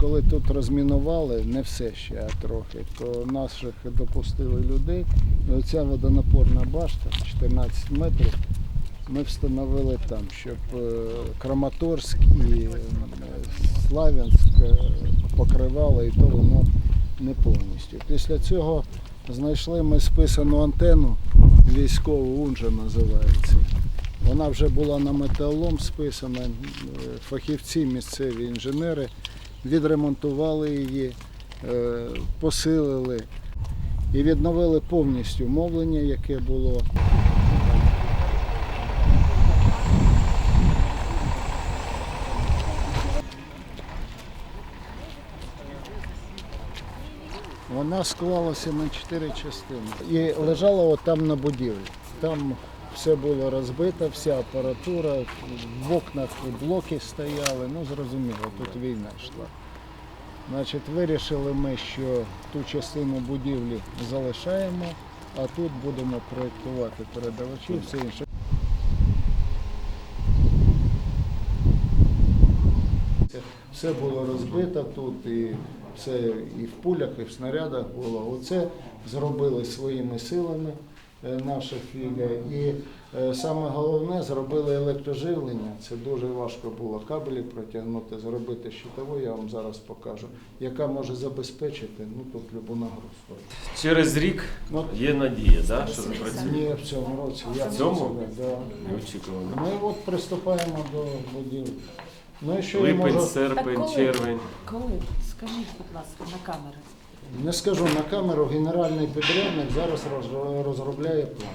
Коли тут розмінували, не все ще, а трохи, то наших допустили людей. Оця водонапорна башта 14 метрів. Ми встановили там, щоб е, Краматорськ і Славянськ е, покривали, і то воно не повністю. Після цього знайшли ми списану антенну військову, унжа називається. Вона вже була на металолом списана. Е, Фахівці, місцеві інженери відремонтували її, е, посилили і відновили повністю мовлення, яке було. Вона склалася на чотири частини і лежала от там на будівлі. Там все було розбито, вся апаратура, в окнах блоки стояли. Ну зрозуміло, тут війна йшла. Значить, вирішили ми, що ту частину будівлі залишаємо, а тут будемо проєктувати передавачі, все інше. Все було розбито тут, і все і в пулях, і в снарядах було. Оце зробили своїми силами наша філя. І е, саме головне зробили електроживлення. Це дуже важко було кабелі протягнути, зробити щитову, я вам зараз покажу, яка може забезпечити ну, тут любу нагрузку. Через рік Ну, є надія, да, що запрацює. ні, в цьому році. Я В цьому? Да. Неочікувано. Ми от приступаємо до будівлі. Ну і що я Липень, можу... Серпень, червень. Коли? Скажіть, будь ласка, на камери. Не скажу на камеру, генеральний підрядник зараз розробляє план.